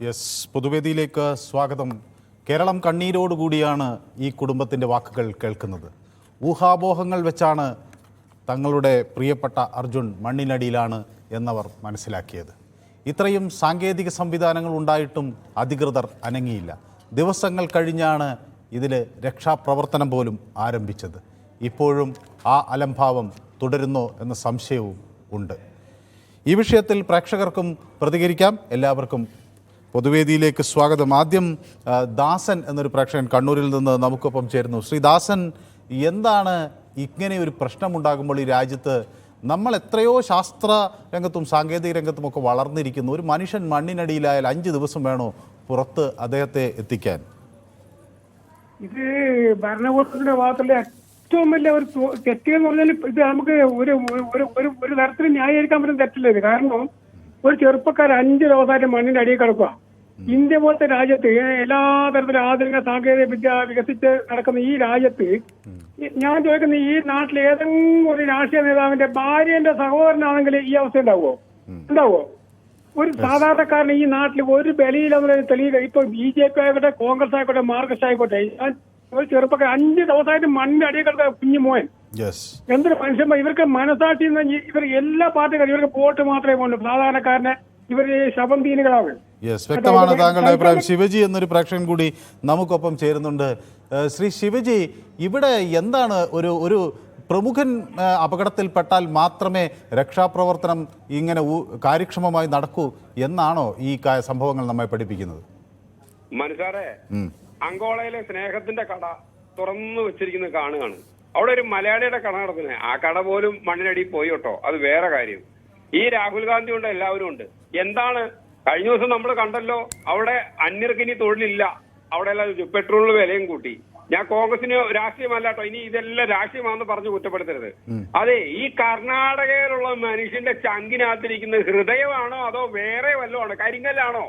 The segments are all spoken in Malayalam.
യെസ് പൊതുവേദിയിലേക്ക് സ്വാഗതം. കേരളം കണ്ണീരോടുകൂടിയാണ് ഈ കുടുംബത്തിന്റെ വാക്കുകൾ കേൾക്കുന്നത്. ഊഹാപോഹങ്ങൾ വെച്ചാണ് തങ്ങളുടെ പ്രിയപ്പെട്ട അർജുൻ മണ്ണിനടിയിലാണ് എന്നവർ മനസ്സിലാക്കിയത്. ഇത്രയും സാങ്കേതിക സംവിധാനങ്ങൾ ഉണ്ടായിട്ടും അധികൃതർ അനങ്ങിയില്ല. ദിവസങ്ങൾ കഴിഞ്ഞാണ് ഇതിൽ രക്ഷാപ്രവർത്തനം പോലും ആരംഭിച്ചത്. ഇപ്പോഴും ആ അലംഭാവം തുടരുന്നോ എന്ന സംശയവും ഉണ്ട്. ഈ വിഷയത്തിൽ പ്രേക്ഷകർക്കും പ്രതികരിക്കാം. എല്ലാവർക്കും പൊതുവേദിയിലേക്ക് സ്വാഗതം. ആദ്യം ദാസൻ എന്നൊരു പ്രേക്ഷകൻ കണ്ണൂരിൽ നിന്ന് നമുക്കൊപ്പം ചേരുന്നു. ശ്രീ ദാസൻ എന്താണ് ഇങ്ങനെ ഒരു പ്രശ്നമുണ്ടാകുമ്പോൾ ഈ രാജ്യത്ത് നമ്മൾ എത്രയോ ശാസ്ത്ര രംഗത്തും സാങ്കേതിക രംഗത്തും ഒക്കെ വളർന്നിരിക്കുന്നു. ഒരു മനുഷ്യൻ മണ്ണിനടിയിലായാൽ അഞ്ച് ദിവസം വേണോ പുറത്ത് അദ്ദേഹത്തെ എത്തിക്കാൻ? ഇത് ഭരണകൂടത്തിന്റെ ഭാഗത്തുള്ള ഏറ്റവും വലിയ ഒരു തെറ്റെന്ന് പറഞ്ഞാൽ ഇത് നമുക്ക് ഒരു ഒരു ഒരു തരത്തിൽ ന്യായീകരിക്കാൻ പറ്റുന്ന തെറ്റില്ല ഇത്. കാരണം ഒരു ചെറുപ്പക്കാർ അഞ്ച് ദിവസമായിട്ട് മണ്ണിന്റെ അടിയിൽ കിടക്കുക ഇന്ത്യ പോലത്തെ രാജ്യത്ത് എല്ലാ തരത്തിലും ആധുനിക സാങ്കേതിക വിദ്യ വികസിച്ച് നടക്കുന്ന ഈ രാജ്യത്ത് ഞാൻ ചോദിക്കുന്ന ഈ നാട്ടിൽ ഏതെങ്കിലും ഒരു രാഷ്ട്രീയ നേതാവിന്റെ ഭാര്യന്റെ സഹോദരനാണെങ്കിൽ ഈ അവസ്ഥ ഉണ്ടാവുമോ? ഉണ്ടാവോ ഒരു സാധാരണക്കാരന് ഈ നാട്ടിൽ ഒരു ബലിയില്ലെന്ന് തെളിയില്ല. ഇപ്പൊ ബി ജെ പി ആയിക്കോട്ടെ കോൺഗ്രസ് ആയിക്കോട്ടെ മാർക്സിസ്റ്റ് ആയിക്കോട്ടെ ഞാൻ ഒരു ചെറുപ്പക്കാർ അഞ്ച് ദിവസമായിട്ട് മണ്ണിന്റെ അടിയിൽ കിടക്കുക കുഞ്ഞു മോൻ. എന്തൊരു മനുഷ്യന്മാർ ഇവർക്ക് മനസാക്ഷി ഇവർ എല്ലാ പാർട്ടിക്കാരും ഇവർക്ക് വോട്ട് മാത്രമേ പോകുന്നുള്ളൂ സാധാരണക്കാരനെ ഇവർ ശവം തീനുകളാണ് യെസ് വ്യക്തമാണ് താങ്കളുടെ അഭിപ്രായം. ശിവജി എന്നൊരു പ്രേക്ഷകൻ കൂടി നമുക്കൊപ്പം ചേരുന്നുണ്ട്. ശ്രീ ശിവജി ഇവിടെ എന്താണ് ഒരു ഒരു പ്രമുഖൻ അപകടത്തിൽപ്പെട്ടാൽ മാത്രമേ രക്ഷാപ്രവർത്തനം ഇങ്ങനെ കാര്യക്ഷമമായി നടക്കൂ എന്നാണോ ഈ സംഭവങ്ങൾ നമ്മെ പഠിപ്പിക്കുന്നത്? മനസ്സാറേ അങ്കോളയിലെ സ്നേഹത്തിന്റെ കട തുറന്നു വെച്ചിരിക്കുന്നത് കാണുകയാണ്. അവിടെ ഒരു മലയാളിയുടെ കട നടക്കുന്നത് ആ കട പോലും മണ്ണിനടി പോയി കേട്ടോ. അത് വേറെ കാര്യം. ഈ രാഹുൽ ഗാന്ധി ഉണ്ട് എല്ലാവരും ഉണ്ട്. എന്താണ്? കഴിഞ്ഞ ദിവസം നമ്മൾ കണ്ടല്ലോ അവിടെ അന്യർക്ക് ഇനി തൊഴിലില്ല. അവിടെ എല്ലാം പെട്രോളിന് വിലയും കൂട്ടി. ഞാൻ കോൺഗ്രസിന് രാഷ്ട്രീയമല്ലാട്ടോ ഇനി ഇതെല്ലാം രാഷ്ട്രീയമാണെന്ന് പറഞ്ഞു കുറ്റപ്പെടുത്തരുത്. അതെ ഈ കർണാടകയിലുള്ള മനുഷ്യന്റെ ചങ്കിനകത്തിരിക്കുന്ന ഹൃദയമാണോ അതോ വേറെ വല്ലതും ആണോ കരിങ്കല്ലാണോ?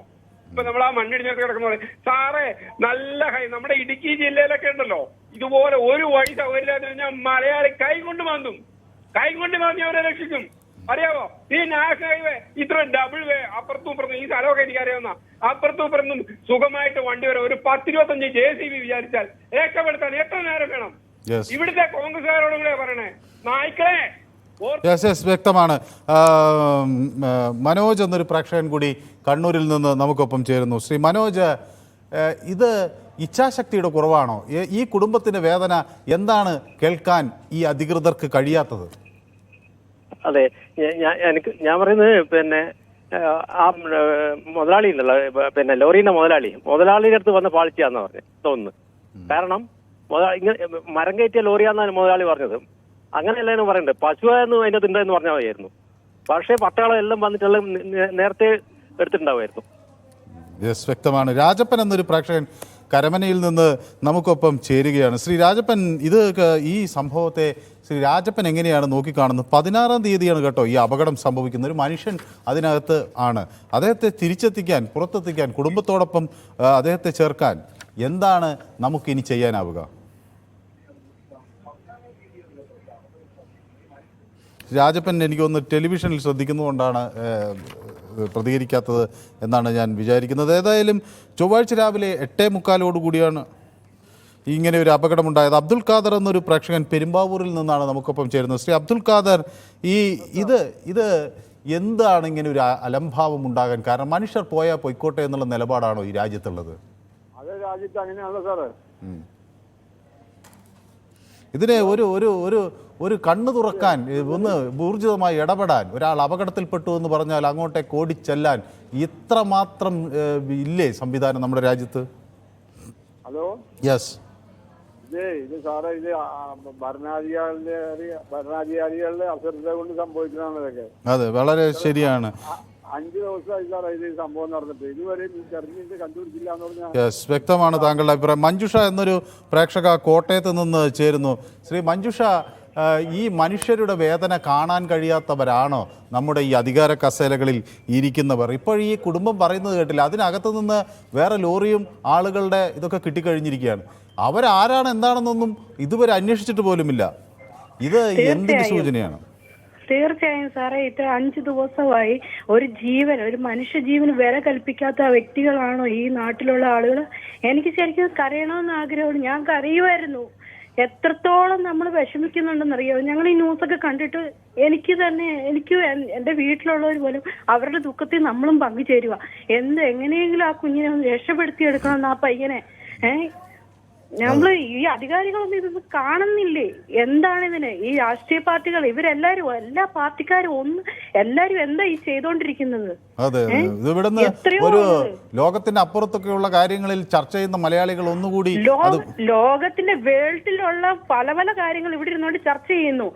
ഇപ്പൊ നമ്മൾ ആ മണ്ണിടിഞ്ഞൊക്കെ കിടക്കുന്ന പോലെ സാറേ നല്ല ഹൈ നമ്മുടെ ഇടുക്കി ജില്ലയിലൊക്കെ ഉണ്ടല്ലോ. ഇതുപോലെ ഒരു വഴി സൗകര്യമില്ലാതെ ഞാൻ മലയാളി കൈകൊണ്ട് മാന്തും. കൈ കൊണ്ട് മാന്തി അവരെ രക്ഷിക്കും. അറിയാവോ? ഈ നാഷണൽ ഹൈവേ ഇത്ര ഡബിൾ വേ അപ്പുറത്തും ഇപ്പുറത്തും ഈ സ്ഥലമൊക്കെ എനിക്കറിയാവുന്ന അപ്പുറത്തും ഇപ്പുറത്തും സുഖമായിട്ട് വണ്ടി വരെ. ഒരു പത്തിരുപത്തഞ്ച് ജെ സി ബി വിചാരിച്ചാൽ രക്ഷപ്പെടുത്താൻ എത്ര നേരം വേണം? ഇവിടുത്തെ കോൺഗ്രസ്സുകാരോടും കൂടെ പറയണേ. നായ്ക്കളെ യെസ് യെസ് വ്യക്തമാണ്. മനോജ് എന്നൊരു പ്രേക്ഷകൻ കൂടി കണ്ണൂരിൽ നിന്ന് നമുക്കൊപ്പം ചേരുന്നു. ശ്രീ മനോജ് ഇത് ഇച്ഛാശക്തിയുടെ കുറവാണോ? ഈ കുടുംബത്തിന്റെ വേദന എന്താണ് കേൾക്കാൻ ഈ അധികൃതർക്ക് കഴിയാത്തത്? അതെ എനിക്ക് ഞാൻ പറയുന്നത് പിന്നെ ആ, മുതലാളി ഉണ്ടല്ലോ പിന്നെ ലോറിന്റെ മുതലാളി. മുതലാളിയുടെ അടുത്ത് വന്ന പാളിച്ചാന്ന് പറഞ്ഞു തോന്നുന്നു. കാരണം ഇങ്ങനെ മരം കയറ്റിയ ലോറിയാന്നാണ് മുതലാളി പറഞ്ഞത്. അങ്ങനെയല്ലേന്ന് പറയണ്ടത് പശുവായിരുന്നു അതിന്റെ അകത്ത് ഉണ്ടെന്ന് പറഞ്ഞാൽ മതിയായിരുന്നു. പക്ഷേ പട്ടാളം എല്ലാം വന്നിട്ടെല്ലാം നേരത്തെ എടുത്തിട്ടുണ്ടാവുമായിരുന്നു. വ്യക്തമാണ്. രാജപ്പൻ എന്നൊരു പ്രേക്ഷകൻ കരമനയിൽ നിന്ന് നമുക്കൊപ്പം ചേരുകയാണ്. ശ്രീ രാജപ്പൻ ഇത് ഈ സംഭവത്തെ ശ്രീ രാജപ്പൻ എങ്ങനെയാണ് നോക്കിക്കാണുന്നത്? പതിനാറാം തീയതിയാണ് കേട്ടോ ഈ അപകടം സംഭവിക്കുന്നത്. ഒരു മനുഷ്യൻ അതിനകത്ത് ആണ്. അദ്ദേഹത്തെ തിരിച്ചെത്തിക്കാൻ പുറത്തെത്തിക്കാൻ കുടുംബത്തോടൊപ്പം അദ്ദേഹത്തെ ചേർക്കാൻ എന്താണ് നമുക്കിനി ചെയ്യാനാവുക? രാജപ്പൻ എനിക്കൊന്ന് ടെലിവിഷനിൽ ശ്രദ്ധിക്കുന്നതുകൊണ്ടാണ് പ്രതികരിക്കാത്തത് എന്നാണ് ഞാൻ വിചാരിക്കുന്നത്. ഏതായാലും ചൊവ്വാഴ്ച രാവിലെ എട്ടേ മുക്കാലോടുകൂടിയാണ് ഇങ്ങനെ ഒരു അപകടമുണ്ടായത്. അബ്ദുൽ ഖാദർ എന്നൊരു പ്രേക്ഷകൻ പെരുമ്പാവൂരിൽ നിന്നാണ് നമുക്കൊപ്പം ചേരുന്നത്. ശ്രീ അബ്ദുൽ ഖാദർ ഈ ഇത് ഇത് എന്താണ് ഇങ്ങനെ ഒരു അലംഭാവം ഉണ്ടാകാൻ കാരണം? മനുഷ്യർ പോയാൽ പൊയ്ക്കോട്ടെ എന്നുള്ള നിലപാടാണോ ഈ രാജ്യത്തുള്ളത്? അത് രാജ്യത്ത് അങ്ങനെയാണല്ലോ സാറ്. ഇതിനെ ഒരു ഒരു ഒരു ഒരു കണ്ണു തുറക്കാൻ ഒന്ന് ഊർജിതമായി ഇടപെടാൻ ഒരാൾ അപകടത്തിൽപ്പെട്ടു എന്ന് പറഞ്ഞാൽ അങ്ങോട്ടേക്ക് ഓടിച്ചെല്ലാൻ ഇത്രമാത്രം മാത്രം ഇല്ലേ സംവിധാനം നമ്മുടെ രാജ്യത്ത്? ഹലോ? യെസ് ഇത് സാറേ ഇത് ഭരണാധികാരി ഭരണാധികാരികളുടെ അശ്രദ്ധ കൊണ്ട് സംഭവിക്കുന്നതാണ് ഇതൊക്കെ. അതെ വളരെ ശരിയാണ്. അഞ്ചു ദിവസമായി സാറേ ഇത് സംഭവം നടന്നിട്ട്. ഇതുവരെ തെരഞ്ഞെടുപ്പ് കണ്ടുപിടിച്ചില്ല എന്ന് പറഞ്ഞാൽ വ്യക്തമാണ് താങ്കളുടെ അഭിപ്രായം. മഞ്ജുഷ എന്നൊരു പ്രേക്ഷക കോട്ടയത്ത് നിന്ന് ചേരുന്നു. ശ്രീ മഞ്ജുഷ ഈ മനുഷ്യരുടെ വേദന കാണാൻ കഴിയാത്തവരാണോ നമ്മുടെ ഈ അധികാര കസേലകളിൽ ഇരിക്കുന്നവർ? ഇപ്പോൾ ഈ കുടുംബം പറയുന്നത് കേട്ടില്ല. അതിനകത്ത് നിന്ന് വേറെ ലോറിയും ആളുകളുടെ ഇതൊക്കെ കിട്ടിക്കഴിഞ്ഞിരിക്കുകയാണ്. അവരാരാണ് എന്താണെന്നൊന്നും ഇതുവരെ അന്വേഷിച്ചിട്ട് പോലുമില്ല. ഇത് എന്തിന്റെ സൂചനയാണ്? തീർച്ചയായും സാറേ ഇത് അഞ്ചു ദിവസമായി ഒരു ജീവൻ ഒരു മനുഷ്യജീവന് വില കൽപ്പിക്കാത്ത വ്യക്തികളാണോ ഈ നാട്ടിലുള്ള ആളുകൾ? എനിക്ക് ശരിക്കും കരയണമെന്ന് ആഗ്രഹമുണ്ട്. ഞാൻ കരയുമായിരുന്നു. എത്രത്തോളം നമ്മൾ വിഷമിക്കുന്നുണ്ടെന്നറിയോ? ഞങ്ങൾ ഈ ന്യൂസൊക്കെ കണ്ടിട്ട് എനിക്ക് തന്നെ എനിക്ക് എന്റെ വീട്ടിലുള്ളവർ പോലും അവരുടെ ദുഃഖത്തിൽ നമ്മളും പങ്കുചേരുക എന്ത് എങ്ങനെയെങ്കിലും ആ കുഞ്ഞിനെ ഒന്ന് രക്ഷപ്പെടുത്തിയെടുക്കണം ആ പയ്യനെ ഏഹ് നമ്മൾ ഈ അധികാരികളൊന്നും ഇതൊന്നും കാണുന്നില്ലേ? എന്താണ് ഇതിന്? ഈ രാഷ്ട്രീയ പാർട്ടികൾ ഇവരെല്ലാരും എല്ലാ പാർട്ടിക്കാരും ഒന്ന് എല്ലാരും എന്താ ഈ ചെയ്തോണ്ടിരിക്കുന്നത്? അതെ. ഇത് ഇവിടുന്ന് ഒരു. ലോകത്തിന്റെ അപ്പുറത്തൊക്കെയുള്ള കാര്യങ്ങളിൽ ചർച്ച ചെയ്യുന്ന മലയാളികൾ ഒന്നുകൂടി ലോകത്തിന്റെ വേൾഡിലുള്ള പല പല കാര്യങ്ങൾ ഇവിടെ ഇരുന്നോണ്ട് ചർച്ച ചെയ്യുന്നു.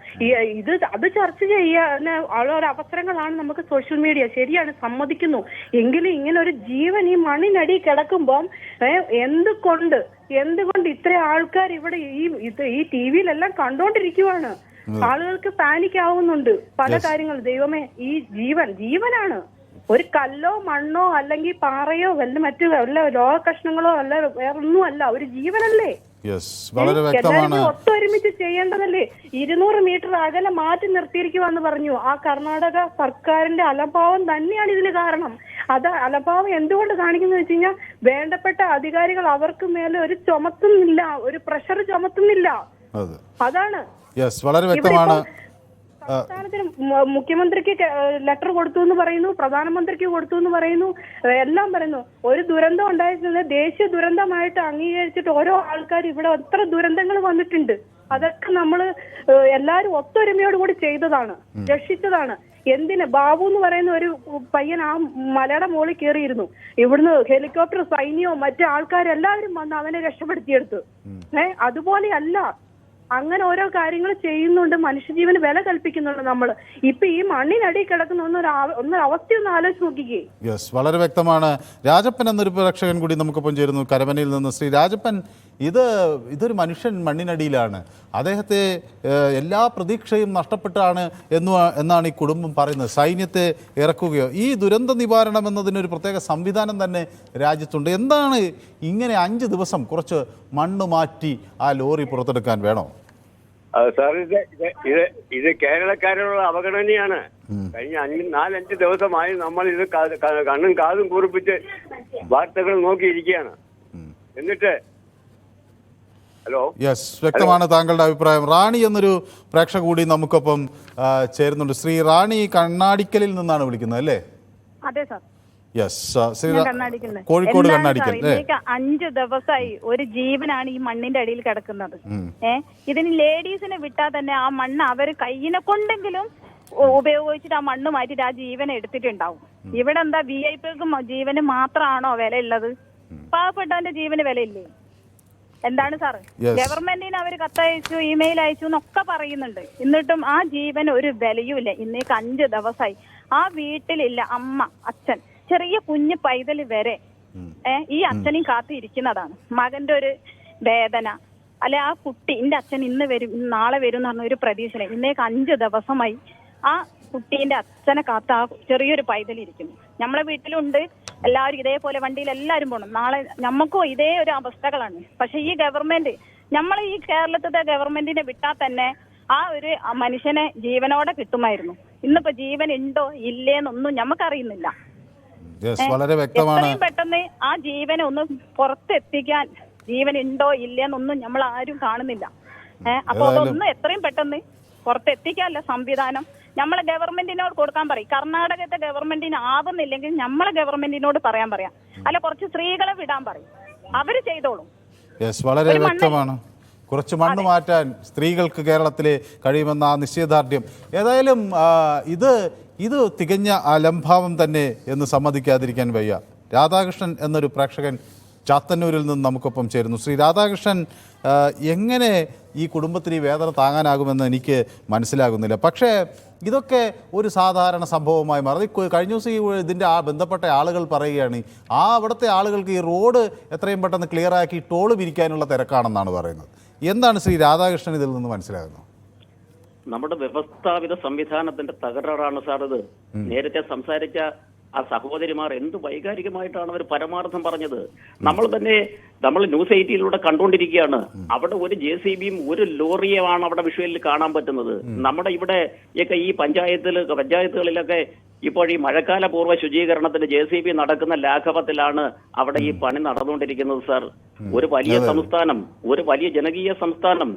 ഇത് അത് ചർച്ച ചെയ്യാൻ ഉള്ള അവസരങ്ങളാണ് നമുക്ക് സോഷ്യൽ മീഡിയ. ശരിയാണ് സമ്മതിക്കുന്നു. എങ്കിലും ഇങ്ങനെ ഒരു ജീവൻ ഈ മണ്ണിനടി കിടക്കുമ്പം എന്ത് എന്തുകൊണ്ട് എന്തുകൊണ്ട് ഇത്ര ആൾക്കാർ ഇവിടെ ഈ ഇത് ഈ ടി വിയിലെല്ലാം കണ്ടോണ്ടിരിക്കുവാണ്? ആളുകൾക്ക് പാനിക് ആവുന്നുണ്ട് പല കാര്യങ്ങൾ. ദൈവമേ ഈ ജീവൻ ജീവനാണ്. ഒരു കല്ലോ മണ്ണോ അല്ലെങ്കിൽ പാറയോ വല്ല മറ്റു വല്ല ലോഹ കഷ്ണങ്ങളോ അല്ല വേറൊന്നും അല്ല ഒരു ജീവനല്ലേ. വളരെ വ്യക്തമാണ്. ഒത്തൊരുമിച്ച് ചെയ്യേണ്ടതല്ലേ? ഇരുന്നൂറ് മീറ്റർ അകലെ മാറ്റി നിർത്തിയിരിക്കുവാന്ന് പറഞ്ഞു. ആ കർണാടക സർക്കാരിന്റെ അലഭാവം തന്നെയാണ് ഇതിന് കാരണം. അത് അലഭാവം എന്തുകൊണ്ട് കാണിക്കുന്നത് വെച്ച് കഴിഞ്ഞാൽ വേണ്ടപ്പെട്ട അധികാരികൾ അവർക്ക് മേലെ ഒരു ചുമത്തുന്നില്ല ഒരു പ്രഷർ ചുമത്തുന്നില്ല. അതെ. അതാണ്. യെസ് വളരെ വ്യക്തമാണ്. സംസ്ഥാനത്തിന് മുഖ്യമന്ത്രിക്ക് ലെറ്റർ കൊടുത്തു എന്ന് പറയുന്നു പ്രധാനമന്ത്രിക്ക് കൊടുത്തു എന്ന് പറയുന്നു എല്ലാം പറയുന്നു. ഒരു ദുരന്തം ഉണ്ടായിരുന്നത് ദേശീയ ദുരന്തമായിട്ട് അംഗീകരിച്ചിട്ട് ഓരോ ആൾക്കാർ ഇവിടെ എത്ര ദുരന്തങ്ങൾ വന്നിട്ടുണ്ട്. അതൊക്കെ നമ്മൾ എല്ലാവരും ഒത്തൊരുമയോട് കൂടി ചെയ്തതാണ് രക്ഷിച്ചതാണ്. എന്തിന്? ബാബു എന്ന് പറയുന്ന ഒരു പയ്യൻ ആ മലയുടെ മുകളിൽ കയറിയിരുന്നു. ഇവിടുന്ന് ഹെലികോപ്റ്റർ സൈന്യവും മറ്റു ആൾക്കാരെല്ലാവരും വന്ന് അവനെ രക്ഷപ്പെടുത്തിയെടുത്തു. ഏഹ് അതുപോലെയല്ല അങ്ങനെ ഓരോ കാര്യങ്ങൾ ചെയ്യുന്നുണ്ട്. മനുഷ്യജീവന് വില കൽപ്പിക്കുന്നുണ്ട് നമ്മൾ ഇപ്പൊ ഈ മണ്ണിനടി കിടക്കുന്ന ഒന്നൊരു ഒന്നൊരു അവസ്ഥ ഒന്ന് ആലോചിച്ച് നോക്കിക്കേ. യെസ് വളരെ വ്യക്തമാണ്. രാജപ്പൻ എന്നൊരു പ്രേക്ഷകൻ കൂടി നമുക്കൊപ്പം ചേരുന്നു. കരമനയിൽ നിന്ന് ശ്രീ രാജപ്പൻ ഇത് ഇതൊരു മനുഷ്യൻ മണ്ണിനടിയിലാണ്. അദ്ദേഹത്തെ എല്ലാ പ്രതീക്ഷയും നഷ്ടപ്പെട്ടാണ് എന്ന് എന്നാണ് ഈ കുടുംബം പറയുന്നത്. സൈന്യത്തെ ഇറക്കുകയോ. ഈ ദുരന്ത നിവാരണം എന്നതിനൊരു പ്രത്യേക സംവിധാനം തന്നെ രാജ്യത്തുണ്ട്. എന്താണ് ഇങ്ങനെ അഞ്ച് ദിവസം കുറച്ച് മണ്ണ് മാറ്റി ആ ലോറി പുറത്തെടുക്കാൻ വേണോ? സാർ ഇത് ഇത് ഇത് കേരളക്കാരോടുള്ള അവഗണനയാണ്. കഴിഞ്ഞ അഞ്ച് നാലഞ്ച് ദിവസമായി നമ്മൾ ഇത് കണ്ണും കാതും കൂറിപ്പിച്ച് വാർത്തകൾ നോക്കിയിരിക്കുകയാണ്. എന്നിട്ട് ഹലോ യെസ് വ്യക്തമാണ് താങ്കളുടെ അഭിപ്രായം. റാണി എന്നൊരു പ്രേക്ഷക കൂടി നമുക്കൊപ്പം ചേരുന്നുണ്ട്. ശ്രീ റാണി കണ്ണാടിക്കലിൽ നിന്നാണ് വിളിക്കുന്നത് അല്ലേ? അതെ സർ യെസ് കോഴിക്കോട് കണ്ണാടിക്കൽ അഞ്ച് ദിവസമായി ഒരു ജീവനാണ് ഈ മണ്ണിന്റെ അടിയിൽ കിടക്കുന്നത്. ഏ? ഇതിന് ലേഡീസിനെ വിട്ടാൽ തന്നെ ആ മണ്ണ് അവർ കയ്യിനെ കൊണ്ടെങ്കിലും ഉപയോഗിച്ചിട്ട് ആ മണ്ണ് മാറ്റിട്ട് ആ ജീവനെ എടുത്തിട്ടുണ്ടാവും. ഇവിടെ എന്താ വി ഐ പികൾക്ക് ജീവന് മാത്രമാണോ വില ഉള്ളത് പാവപ്പെട്ടവന്റെ ജീവന് വിലയില്ലേ? എന്താണ് സാർ. ഗവൺമെന്റിന് അവർ കത്തയച്ചു ഇമെയിൽ അയച്ചു എന്നൊക്കെ പറയുന്നുണ്ട്. എന്നിട്ടും ആ ജീവൻ ഒരു വിലയുമില്ല ഇന്നേക്ക് അഞ്ച് ദിവസമായി ആ വീട്ടിലില്ല അമ്മ അച്ഛൻ ചെറിയ കുഞ്ഞു പൈതൽ വരെ ഏ ഈ അച്ഛനെയും കാത്തിരിക്കുന്നതാണ്. മകന്റെ ഒരു വേദന അല്ലെ ആ കുട്ടി എന്റെ അച്ഛൻ ഇന്ന് വരും നാളെ വരും എന്ന് പറഞ്ഞ ഒരു പ്രതീക്ഷ ഇന്നേക്ക് അഞ്ച് ദിവസമായി ആ കുട്ടീന്റെ അച്ഛനെ കാത്ത ആ ചെറിയൊരു പൈതൽ ഇരിക്കുന്നു നമ്മളെ വീട്ടിലുണ്ട്. എല്ലാവരും ഇതേപോലെ വണ്ടിയിൽ എല്ലാവരും പോകണം നാളെ നമുക്കും ഇതേ ഒരു അവസ്ഥകളാണ്. പക്ഷെ ഈ ഗവൺമെന്റ് നമ്മൾ ഈ കേരളത്തിലെ ഗവൺമെന്റിനെ വിട്ടാൽ തന്നെ ആ ഒരു മനുഷ്യനെ ജീവനോടെ കിട്ടുമായിരുന്നു. ഇന്നിപ്പോ ജീവൻ ഉണ്ടോ ഇല്ലേന്നൊന്നും നമുക്കറിയുന്നില്ല വളരെ വ്യക്തമാണ്. എത്രയും പെട്ടെന്ന് ആ ജീവനെ ഒന്ന് പുറത്തെത്തിക്കാൻ ജീവൻ ഉണ്ടോ ഇല്ലേന്നൊന്നും നമ്മൾ ആരും കാണുന്നില്ല. ഏഹ് അപ്പൊ അതൊന്നും എത്രയും പെട്ടെന്ന് പുറത്തെത്തിക്കാല്ല സംവിധാനം നമ്മളെ ഗവൺമെന്റിനോട് കൊടുക്കാൻ പറയും. കർണാടകത്തെ ഗവൺമെന്റിന് ആവുന്നില്ലെങ്കിൽ നമ്മളെ ഗവൺമെന്റിനോട് പറയാൻ പറയാം. അല്ല കുറച്ച് സ്ത്രീകളെ വിടാൻ പറയും. അവർ ചെയ്തോളും. വളരെ വ്യക്തമാണ്. കുറച്ച് മണ്ണ് മാറ്റാൻ സ്ത്രീകൾക്ക് കേരളത്തിൽ കഴിയുമെന്ന ആ നിശ്ചയദാർഢ്യം. ഏതായാലും ഇത് ഇത് തികഞ്ഞ അലംഭാവം തന്നെ എന്ന് സമ്മതിക്കാതിരിക്കാൻ വയ്യ. രാധാകൃഷ്ണൻ എന്നൊരു പ്രേക്ഷകൻ ചാത്തന്നൂരിൽ നിന്ന് നമുക്കൊപ്പം ചേരുന്നു. ശ്രീ രാധാകൃഷ്ണൻ എങ്ങനെ ഈ കുടുംബത്തിന് ഈ വേദന താങ്ങാനാകുമെന്ന് എനിക്ക് മനസ്സിലാകുന്നില്ല. പക്ഷേ ഇതൊക്കെ ഒരു സാധാരണ സംഭവമായി മാറി. കഴിഞ്ഞ ദിവസം ഈ ഇതിന്റെ ആ ബന്ധപ്പെട്ട ആളുകൾ പറയുകയാണ് ആ അവിടുത്തെ ആളുകൾക്ക് ഈ റോഡ് എത്രയും പെട്ടെന്ന് ക്ലിയർ ആക്കി ടോൾ പിരിക്കാനുള്ള തിരക്കാണെന്നാണ് പറയുന്നത്. എന്താണ് ശ്രീ രാധാകൃഷ്ണൻ ഇതിൽ നിന്ന് മനസ്സിലാകുന്നത്? നമ്മുടെ വ്യവസ്ഥാപിത സംവിധാനത്തിന്റെ തകരാറാണ് സാർ ഇത്. നേരത്തെ സംസാരിച്ച ആ സഹോദരിമാർ എന്ത് വൈകാരികമായിട്ടാണ് അവർ പരമാർത്ഥം പറഞ്ഞത്? നമ്മൾ തന്നെ നമ്മൾ ന്യൂസ് എയ്റ്റിയിലൂടെ കണ്ടുകൊണ്ടിരിക്കുകയാണ്. അവിടെ ഒരു ജെ സി ബിയും ഒരു ലോറിയുമാണ് അവിടെ വിഷുവലിൽ കാണാൻ പറ്റുന്നത്. നമ്മുടെ ഇവിടെ ഒക്കെ ഈ പഞ്ചായത്തിൽ പഞ്ചായത്തുകളിലൊക്കെ ഇപ്പോൾ ഈ മഴക്കാല പൂർവ ശുചീകരണത്തിന് ജെ സി ബി നടക്കുന്ന ലാഘവത്തിലാണ് അവിടെ ഈ പണി നടന്നുകൊണ്ടിരിക്കുന്നത് സാർ. ഒരു വലിയ സംസ്ഥാനം ഒരു വലിയ ജനകീയ സംസ്ഥാനം.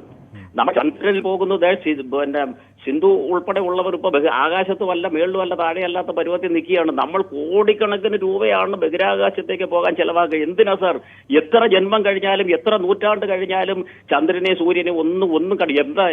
നമ്മൾ ചന്ദ്രനിൽ പോകുന്നത് പിന്നെ സിന്ധു ഉൾപ്പെടെ ഉള്ളവർ ഇപ്പൊ ബഹി- വല്ല മേളിലും വല്ല താഴെയല്ലാത്ത പരുവത്തിൽ നിൽക്കുകയാണ്. നമ്മൾ കോടിക്കണക്കിന് രൂപയാണ് ബഹിരാകാശത്തേക്ക് പോകാൻ ചെലവാക്കുക. എന്തിനാ സാർ? എത്ര ജന്മം കഴിഞ്ഞാലും എത്ര നൂറ്റാണ്ട് കഴിഞ്ഞാലും ചന്ദ്രനെ സൂര്യനെ ഒന്നും ഒന്നും കടി എന്താ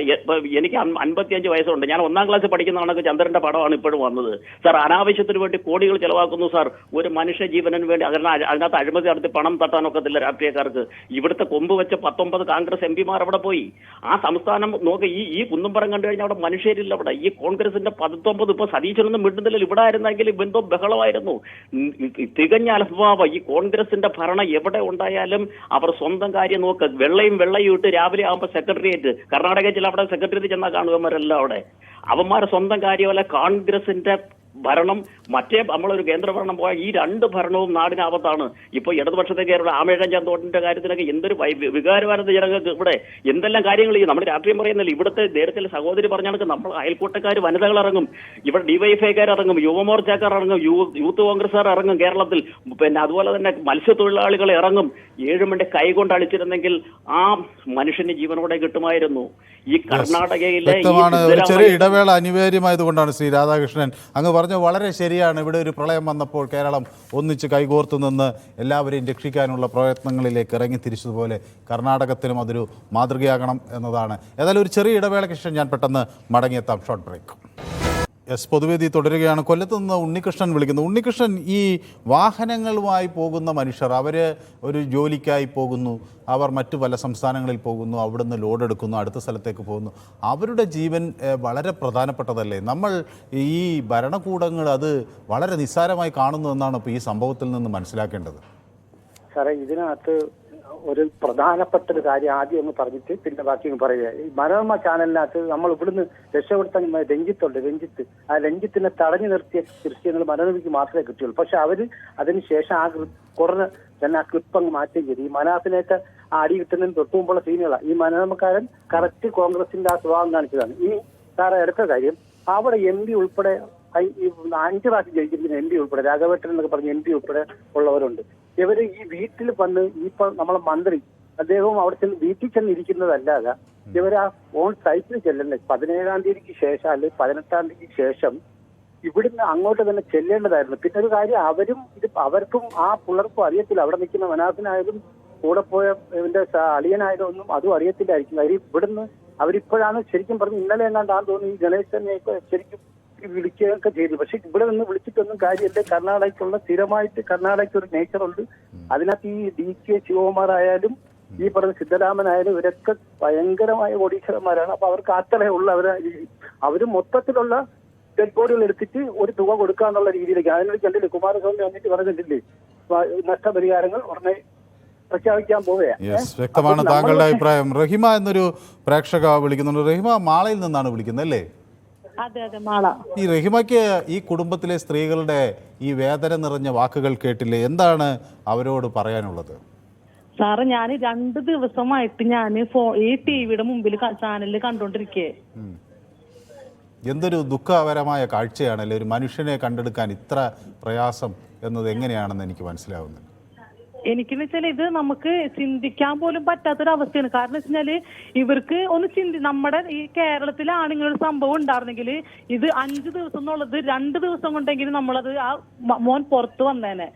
എനിക്ക് അൻ- അൻപത്തിയഞ്ച് വയസ്സുണ്ട്. ഞാൻ ഒന്നാം ക്ലാസ് പഠിക്കുന്ന കണക്ക് ചന്ദ്രന്റെ പടമാണ് ഇപ്പോഴും വന്നത്. സാർ അനാവശ്യത്തിന് വേണ്ടി കോടികൾ ചെലവാക്കുന്നു സാർ. ഒരു മനുഷ്യ ജീവനു വേണ്ടി അതിന- അതിനകത്ത് അഴിമതി നടത്തി പണം തട്ടാനൊക്കത്തില്ല രാഷ്ട്രീയക്കാർക്ക്. ഇവിടുത്തെ കൊമ്പ് വെച്ച പത്തൊമ്പത് കോൺഗ്രസ് എം പിമാർ അവിടെ പോയി. ആ സംസ്ഥാനം നോക്കി ഈ ഈ കുന്നുംപറം കണ്ടു കഴിഞ്ഞാൽ അവിടെ മനുഷ്യരില്ല അവിടെ. ഈ കോൺഗ്രസിന്റെ പതിത്തൊമ്പത് ഇപ്പൊ സതീശനൊന്നും മിണ്ടുന്നില്ല ഇവിടെ ആയിരുന്നെങ്കിൽ ബന്ധം ബഹളമായിരുന്നു. തികഞ്ഞ അലസ്വാവ ഈ കോൺഗ്രസിന്റെ ഭരണം എവിടെ ഉണ്ടായാലും അവർ സ്വന്തം കാര്യം നോക്ക്. വെള്ളയും വെള്ളയും ഇട്ട് രാവിലെ ആകുമ്പോൾ സെക്രട്ടേറിയറ്റ് കർണാടകത്തിൽ അവിടെ സെക്രട്ടേറിയറ്റ് ചെന്നാൽ കാണുകമാരെല്ലാം അവിടെ. അവന്മാരെ സ്വന്തം കാര്യമല്ല കോൺഗ്രസിന്റെ ഭരണം മറ്റേ നമ്മളൊരു കേന്ദ്രഭരണം പോയാൽ ഈ രണ്ട് ഭരണവും നാടിനാപത്താണ്. ഇപ്പൊ ഇടതുപക്ഷത്തെ കേരള ആമേഴം ചന്തോട്ടിന്റെ കാര്യത്തിലൊക്കെ എന്തൊരു വൈ- വികാരമാനത് ജനങ്ങൾക്ക് ഇവിടെ എന്തെല്ലാം കാര്യങ്ങൾ ചെയ്യും നമ്മുടെ രാഷ്ട്രീയം പറയുന്നില്ല. ഇവിടുത്തെ നേരത്തെ സഹോദരി പറഞ്ഞാൽ നമ്മൾ അയൽക്കൂട്ടക്കാർ വനിതകൾ ഇറങ്ങും ഇവിടെ ഡിവൈഎഫ്ഐക്കാർ ഇറങ്ങും യുവമോർച്ചക്കാർ ഇറങ്ങും യൂ- യൂത്ത് കോൺഗ്രസ്സുകാർ ഇറങ്ങും കേരളത്തിൽ. പിന്നെ അതുപോലെ തന്നെ മത്സ്യത്തൊഴിലാളികൾ ഇറങ്ങും. ഏഴുമന്റെ കൈ കൊണ്ട് അടിച്ചിരുന്നെങ്കിൽ ആ മനുഷ്യന് ജീവനോടെ കിട്ടുമായിരുന്നു. ഈ കർണാടകയിലെ ചെറിയ ഇടവേള അനിവാര്യമായതുകൊണ്ടാണ് ശ്രീ രാധാകൃഷ്ണൻ അങ്ങ് പറഞ്ഞ വളരെ ശരിയാണ്. ഇവിടെ ഒരു പ്രളയം വന്നപ്പോൾ കേരളം ഒന്നിച്ച് കൈകോർത്തു നിന്ന് എല്ലാവരെയും രക്ഷിക്കാനുള്ള പ്രയത്നങ്ങളിലേക്ക് ഇറങ്ങി തിരിച്ചതുപോലെ കർണാടകത്തിനും അതൊരു മാതൃകയാകണം എന്നതാണ്. ഏതായാലും ഒരു ചെറിയ ഇടവേളയ്ക്ക് ശേഷം ഞാൻ പെട്ടെന്ന് മടങ്ങിയെത്താം. Short break. എസ് പൊതുവേദി തുടരുകയാണ്. കൊല്ലത്ത് നിന്ന് ഉണ്ണികൃഷ്ണൻ വിളിക്കുന്നത് ഉണ്ണികൃഷ്ണൻ ഈ വാഹനങ്ങളുമായി പോകുന്ന മനുഷ്യർ അവർ ഒരു ജോലിക്കായി പോകുന്നു. അവർ മറ്റു പല സംസ്ഥാനങ്ങളിൽ പോകുന്നു. അവിടുന്ന് ലോഡ് എടുക്കുന്നു അടുത്ത സ്ഥലത്തേക്ക് പോകുന്നു. അവരുടെ ജീവൻ വളരെ പ്രധാനപ്പെട്ടതല്ലേ? നമ്മൾ ഈ ഭരണകൂടങ്ങൾ അത് വളരെ നിസ്സാരമായി കാണുന്നു എന്നാണ് ഇപ്പോൾ ഈ സംഭവത്തിൽ നിന്ന് മനസ്സിലാക്കേണ്ടത്. സാറേ ഇതിനകത്ത് ഒരു പ്രധാനപ്പെട്ട ഒരു കാര്യം ആദ്യം ഒന്ന് പറഞ്ഞിട്ട് പിന്നെ ബാക്കി ഒന്ന് പറയുക. ഈ മനോരമ ചാനലിനകത്ത് നമ്മൾ ഇവിടുന്ന് രക്ഷപ്പെടുത്താൻ രഞ്ജിത്തുണ്ട് രഞ്ജിത്ത്. ആ രഞ്ജിത്തിനെ തടഞ്ഞു നിർത്തിയ ദൃശ്യങ്ങൾ മനോരമയ്ക്ക് മാത്രമേ കിട്ടുള്ളൂ പക്ഷെ അവർ അതിനുശേഷം ആ കുറഞ്ഞ തന്നെ ആ ക്ലിപ്പ് അങ്ങ് മാറ്റുകയും ചെയ്തു. ഈ മനാഫിനെയൊക്കെ ആ അടി കിട്ടുന്നതിന് തൊട്ടു സീനുകളാണ് ഈ മനോരമക്കാരൻ കറക്റ്റ് കോൺഗ്രസിന്റെ ആ സ്വഭാവം കാണിച്ചതാണ്. ഇനി സാറേ അടുത്ത കാര്യം. അവിടെ എം പി ഉൾപ്പെടെ അഞ്ച് പ്രാവശ്യം ജയിച്ചിരിക്കുന്ന എം പി ഉൾപ്പെടെ രാഘവേട്ടൻ എന്നൊക്കെ പറഞ്ഞ എം പി ഉൾപ്പെടെ ഉള്ളവരുണ്ട്. ഇവർ ഈ വീട്ടിൽ വന്ന് ഈ നമ്മളെ മന്ത്രി അദ്ദേഹവും അവിടെ ചെന്ന് വീട്ടിൽ ചെന്നിരിക്കുന്നതല്ലാതെ ഇവർ ആ ഓൺ സൈറ്റിൽ ചെല്ലുന്നത് പതിനേഴാം തീയതിക്ക് ശേഷം അല്ലെങ്കിൽ പതിനെട്ടാം തീയതിക്ക് ശേഷം ഇവിടുന്ന് അങ്ങോട്ട് തന്നെ ചെല്ലേണ്ടതായിരുന്നു. പിന്നെ ഒരു കാര്യം അവരും ഇത് അവർക്കും ആ പിള്ളേർക്കും അറിയത്തില്ല. അവിടെ നിൽക്കുന്ന മനാഫിനായാലും കൂടെ പോയ ഇവന്റെ അളിയനായാലും ഒന്നും അതും അറിയത്തില്ലായിരിക്കും. കാര്യം ഇവിടുന്ന് അവരിപ്പോഴാണ് ശരിക്കും പറഞ്ഞു ഇന്നലെ എങ്ങാണ്ടാന്ന് തോന്നുന്നു ഈ ഗണേശനെ ശരിക്കും വിളിക്കുകയൊക്കെ ചെയ്തു. പക്ഷെ ഇവിടെ നിന്ന് വിളിച്ചിട്ടൊന്നും കാര്യമില്ല. കർണാടകയ്ക്കുള്ള സ്ഥിരമായിട്ട് കർണാടകയ്ക്ക് ഒരു നേച്ചർ ഉണ്ട്. അതിനകത്ത് ഈ ഡി കെ ശിവകുമാർ ആയാലും ഈ പറഞ്ഞ സിദ്ധരാമനായാലും ഇവരൊക്കെ ഭയങ്കരമായ കോടീശ്വരന്മാരാണ്. അപ്പൊ അവർക്ക് അത്രയേ ഉള്ള. അവർ അവർ മൊത്തത്തിലുള്ള ഡെഡ് ബോഡികൾ എടുത്തിട്ട് ഒരു തുക കൊടുക്കാന്നുള്ള രീതിയിലേക്ക്. അതിനൊരു കണ്ടില്ലേ കുമാരസ്വാമി വന്നിട്ട് പറഞ്ഞിട്ടില്ലേ നഷ്ടപരിഹാരങ്ങൾ ഉടനെ പ്രഖ്യാപിക്കാൻ പോവുകയാണ്. വ്യക്തമാണ് താങ്കളുടെ അഭിപ്രായം. റഹിമ എന്നൊരു പ്രേക്ഷക വിളിക്കുന്നുണ്ട്. റഹിമ മാളയിൽ നിന്നാണ് വിളിക്കുന്നത് അല്ലേ? അതെ അതെ മാള. ഈ റഹിമയ്ക്ക് ഈ കുടുംബത്തിലെ സ്ത്രീകളുടെ ഈ വേദന നിറഞ്ഞ വാക്കുകൾ കേട്ടില്ലേ? എന്താണ് അവരോട് പറയാനുള്ളത്? സാറ് ഞാൻ രണ്ട് ദിവസമായിട്ട് ഞാൻ ഈ ടിവിയുടെ മുമ്പിൽ ചാനലിൽ കണ്ടോണ്ടിരിക്കേ. എന്തൊരു ദുഃഖകരമായ കാഴ്ചയാണല്ലേ ഒരു മനുഷ്യനെ കണ്ടെടുക്കാൻ ഇത്ര പ്രയാസം എന്നത് എങ്ങനെയാണെന്ന് എനിക്ക് മനസ്സിലാവുന്നില്ല എനിക്കെന്ന് വെച്ചാൽ ഇത് നമുക്ക് ചിന്തിക്കാൻ പോലും പറ്റാത്തൊരു അവസ്ഥയാണ് കാരണം വെച്ചാൽ ഇവർക്ക് ഒന്ന് ചിന്തി നമ്മുടെ ഈ കേരളത്തിലാണ് ഇങ്ങനെ ഒരു സംഭവം ഉണ്ടായിരുന്നെങ്കിൽ ഇത് അഞ്ചു ദിവസം എന്നുള്ളത് രണ്ട് ദിവസം കൊണ്ടെങ്കിലും നമ്മളത് ആ മോൻ പുറത്ത് വന്നേനെ.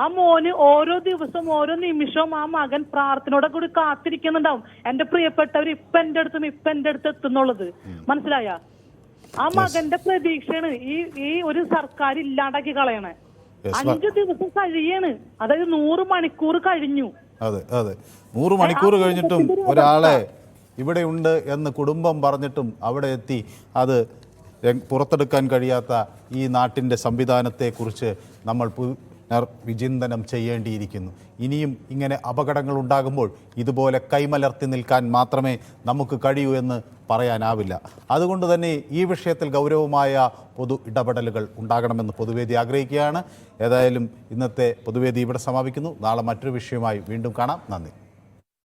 ആ മോന് ഓരോ ദിവസവും ഓരോ നിമിഷവും ആ മകൻ പ്രാർത്ഥനയോടെ കൂടി കാത്തിരിക്കുന്നുണ്ടാവും. എന്റെ പ്രിയപ്പെട്ടവർ ഇപ്പൊ എന്റെ അടുത്തും ഇപ്പൊ എന്റെ അടുത്ത് എത്തുന്നുള്ളത് മനസ്സിലായ? ആ മകന്റെ പ്രതീക്ഷയാണ് ഈ ഈ ഒരു സർക്കാർ ഇല്ലാണ്ടാക്കി കളയണേ. അഞ്ചു ദിവസം കഴിയാണ്. അതായത് നൂറ് മണിക്കൂർ കഴിഞ്ഞു. അതെ അതെ. നൂറ് മണിക്കൂർ കഴിഞ്ഞിട്ടും ഒരാളെ ഇവിടെ ഉണ്ട് എന്ന് കുടുംബം പറഞ്ഞിട്ടും അവിടെ എത്തി അത് പുറത്തെടുക്കാൻ കഴിയാത്ത ഈ നാട്ടിന്റെ സംവിധാനത്തെക്കുറിച്ച് നമ്മൾ പുനർവിചിന്തനം ചെയ്യേണ്ടിയിരിക്കുന്നു. ഇനിയും ഇങ്ങനെ അപകടങ്ങൾ ഉണ്ടാകുമ്പോൾ ഇതുപോലെ കൈമലർത്തി നിൽക്കാൻ മാത്രമേ നമുക്ക് കഴിയൂ എന്ന് പറയാനാവില്ല. അതുകൊണ്ട് തന്നെ ഈ വിഷയത്തിൽ ഗൗരവമായ പൊതു ഇടപെടലുകൾ ഉണ്ടാകണമെന്ന് പൊതുവേദി ആഗ്രഹിക്കുകയാണ്. ഏതായാലും ഇന്നത്തെ പൊതുവേദി ഇവിടെ സമാപിക്കുന്നു. നാളെ മറ്റൊരു വിഷയമായി വീണ്ടും കാണാം. നന്ദി.